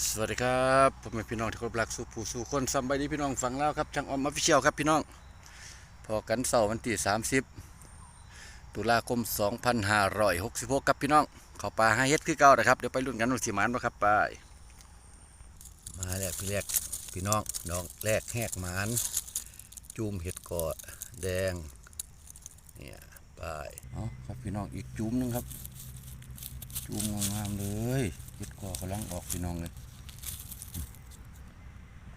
สวัสดีครับผมเป็นพี่น้องที่เคารพรักสู่ผู้สู่คนสำบายดีพี่น้องฟังแล้วครับช่างออมออฟฟิเชียลครับพี่น้อง พอกันเสาร์วันที่30 ตุลาคม 2566ครับพี่น้องเขาปลาให้เฮ็ดคือเก่านะครับเดี๋ยวไปลุ้นกันว่าสิหมานบ่ครับไปมาแล้วพี่แรกพี่น้องน้องแรกแหกหมานจูมเห็ดกอแดงเนี่ยไปเอาครับพี่น้องอีกจูมหนึงครับจูมงามๆเลยเห็ดกอกำลังออกพี่น้องเลย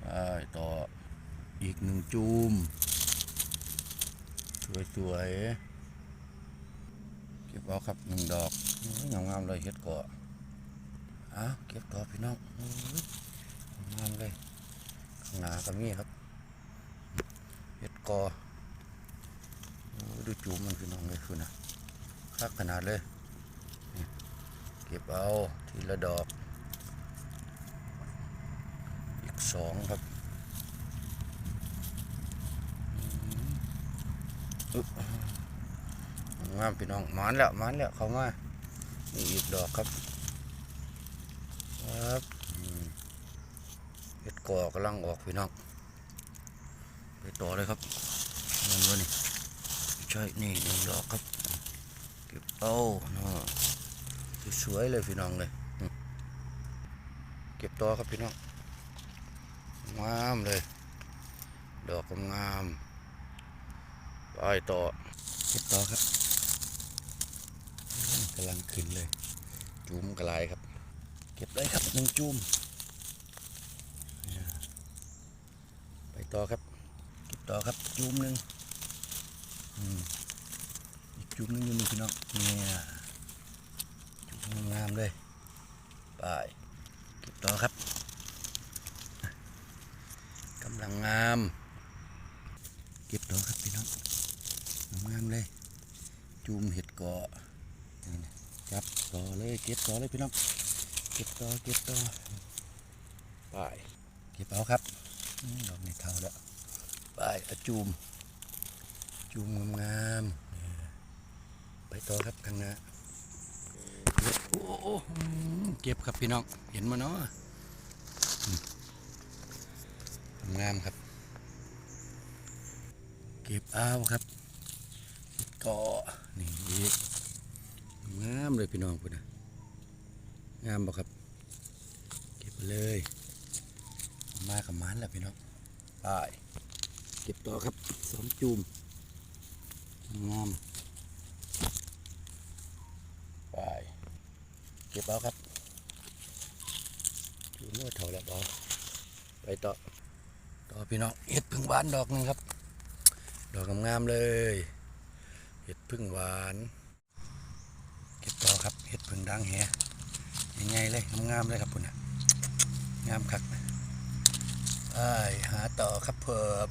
ไปต่ออีกหนึ่งจูม สวยๆ เก็บเอาครับหนึ่งดอกงามงามๆเลยเฮ็ดก่ออ้าเก็บต่อพี่น้องงามเลยข้างหน้าก็มีครับเฮ็ดก่อดูจูมมันพี่น้องเลยคือนะคักขนาดเลย เก็บเอาทีละดอก อีก สองครับงามพี่น้องมานแล้วมานแล้วเข้ามานี่อีกดอกครับครับอืมเห็ดก่อกำลังออกพี่น้องไปต่อเลยครับนั่นวะนี่ใช่นี่หนึ่งดอกครับเก็บเอาเนาะสวยเลยพี่น้องเลยเก็บต่อครับพี่น้อง งามเลย ดอกงามไปต่อเก็บต่อครับอืมกำลังขึ้นเลย จุ่มกระไรครับ เก็บได้ครับหนึ่งจุ่มไปต่อครับ เก็บต่อครับจุ่มหนึ่งอืมอีกจุ่มหนึ่งอยู่นี่พี่น้องเนี่ยจุ่มงามๆเลยไปเก็บต่อครับ กำลังงาม เก็บต่อครับพี่น้องงามๆเลย จูมเห็ดเกาะจับต่อเลยเก็บต่อเลยพี่น้องเก็บต่อเก็บต่อไปเก็บเอาครับอืมดอกนี้เท่าแล้วไปเอาจูมจูมงามๆไปต่อครับข้างหน้าโอ้โหเก็บครับพี่น้องเห็นมาเนาะงามครับ เก็บเอาครับเกาะ นี่งามเลยพี่น้องพุ่นนะงามบ่ครับ เก็บไปเลย มากับมันแล้วพี่น้องไปเก็บต่อครับสองจูมงามไปเก็บเอาครับจูมโน้ตเท่าแล้วบอไปต่อต่อพี่น้องเห็ดพึ่งหวานดอกนึงครับ ดอกงามๆเลย เห็ดพึ่งหวานเก็บต่อครับเห็ดพึ่งดังแหยังไงเลยงามๆเลยครับคุณนะงามคักไปหาต่อครับเพิ่ม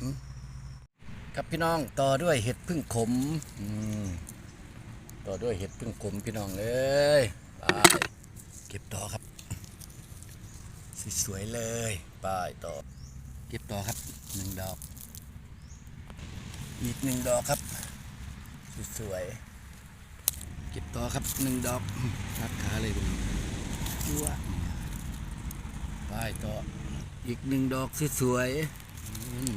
ครับพี่น้องต่อด้วยเห็ดพึ่งขมอืมต่อด้วยเห็ดพึ่งขมพี่น้องเอ้ยไปเก็บต่อครับสวยๆเลยไปต่อ เก็บต่อครับหนึ่งดอก อีกหนึ่งดอกครับ สวยๆเก็บต่อครับหนึ่งดอกทัดขาเลยเป็นจั่วไปต่ออีกหนึ่งดอกสวยๆอืม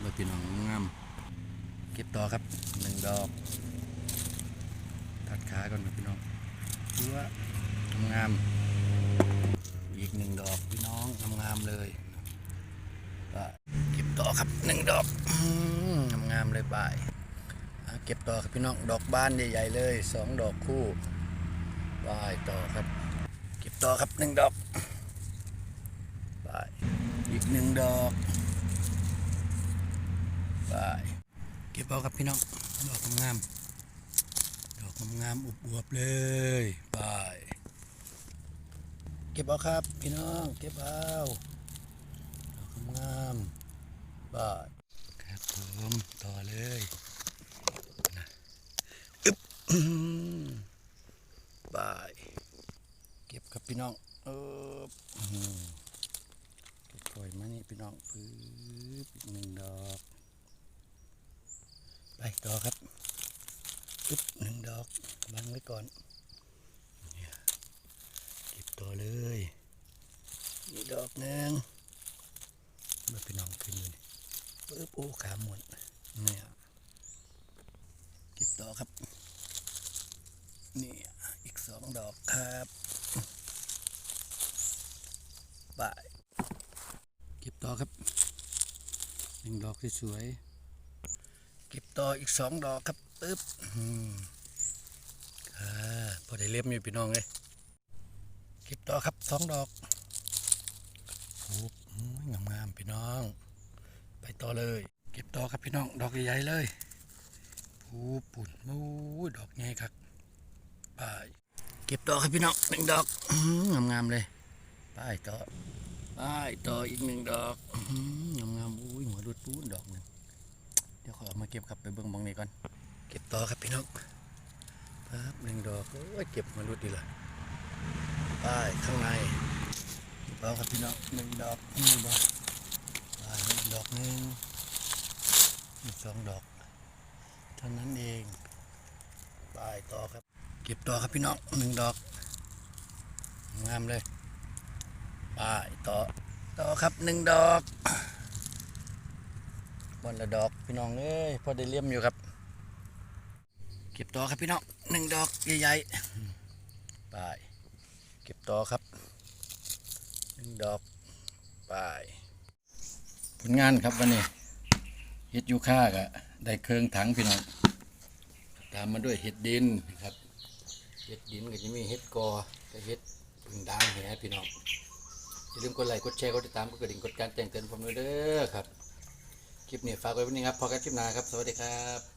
เราพี่น้องงามเก็บต่อครับหนึ่งดอกทัดขาก่อนนะพี่น้องจั่วงามๆอีกหนึ่งดอกพี่น้องงามๆเลยก็เก็บต่อครับหนึ่งดอกอืมงามๆเลยบ่ายอะ เก็บต่อครับพี่น้องดอกบานใหญ่ ๆ เลยสองดอกคู่บ่ายต่อครับ เก็บต่อครับหนึ่งดอกบ่ายอีกหนึ่งดอกบ่ายเก็บเอาครับพี่น้องดอกงามดอกงามๆอวบเลยบ่ายเก็บเอาครับพี่น้องเก็บเอาดอกงามๆบาทครับผมต่อเลย บาย เก็บครับพี่น้อง เอออื้อหือปล่อยมานี่พี่น้องปื๊บอีกหนึ่งดอก ไปต่อครับอึ๊บหนึ่งดอกบังไว้ก่อน เก็บต่อเลยดอกหนึ่งเมื่อพี่น้องขึ้นอยู่นี่ปึ๊บโอ้ขาหมดเนี่ยเก็บต่อครับ นี่อีกสองดอกครับบายเก็บต่อครับหนึ่งดอกสวยๆเก็บต่ออีกสองดอกครับปึ๊บอ่าพอได้เล็บอยู่พี่น้องเลยเก็บต่อครับสองดอกฟูงามงามๆพี่น้อง ไปต่อเลย เก็บต่อครับพี่น้อง ดอกใหญ่ๆเลยฟูปุ่นมู้ดอกใหญ่ครับ เก็บต่อครับพี่น้องหนึ่งดอกงามงามๆเลยไปต่อไปต่ออีกหนึ่งดอกงามงามๆอุ้ยหัวรุดปูนดอกหนึ่งเดี๋ยวขอเอามาเก็บครับไปเบิ้องบองนี้ก่อนเก็บต่อครับพี่น้องปั๊บหนึ่งดอกโอ้ยเก็บมารุดดีเลยป้ายข้างในเราครับพี่น้องหนึ่งดอกนี่บ่ป้ายหนึ่งดอกหนึ่งสองดอกเท่านั้นเองป้ายต่อครับ ก็บต่อครับพี่น้องหนึ่งดอก งามเลยป้ายต่อต่อครับหนึ่งดอกบนละดอกพี่น้องเอ้ยพอได้เลี่ยมอยู่ครับ เก็บต่อครับพี่น้องหนึ่งดอกใหญ่ๆป้ายเก็บต่อครับหนึ่งดอกไปผลงานครับวันนี้เห็ดยูค่ากะได้เครื่องถังพี่น้องตามมาด้วยเห็ดดินครับ เห็ดดินก็จะมีเห็ดกอกับเห็ดพึ่งด่างแหพี่น้องอย่าลืมกดไลค์กดแชร์กดติดตามกดกระดิ่งกดการแจ้งเตือนผมด้วยเด้อครับ คลิปนี้ฝากไว้วันนี้ครับพอกันคลิปหน้าครับ สวัสดีครับ